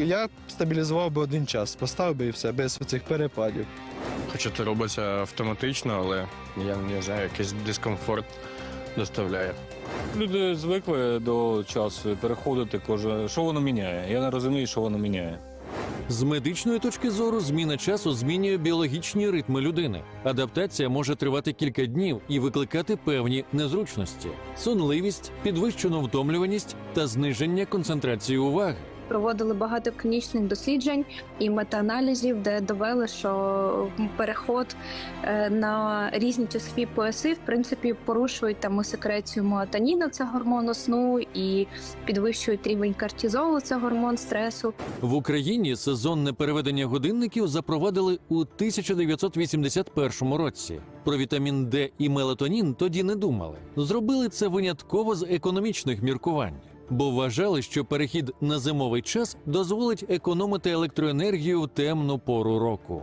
я стабілізував би один час, поставив би і все, без цих перепадів. Хоча це робиться автоматично, але я не знаю, якийсь дискомфорт доставляє. Люди звикли до часу переходити кожен. Що воно міняє? Я не розумію, що воно міняє. З медичної точки зору зміна часу змінює біологічні ритми людини. Адаптація може тривати кілька днів і викликати певні незручності: сонливість, підвищену втомлюваність та зниження концентрації уваги. Проводили багато клінічних досліджень і метааналізів, де довели, що переход е, на різні часові пояси в принципі порушують там секрецію мелатоніну, це гормону сну, і підвищують рівень кортизолу, це гормон стресу. В Україні сезонне переведення годинників запровадили у 1981 році. Про вітамін Д і мелатонін тоді не думали. Зробили це винятково з економічних міркувань, бо вважали, що перехід на зимовий час дозволить економити електроенергію в темну пору року.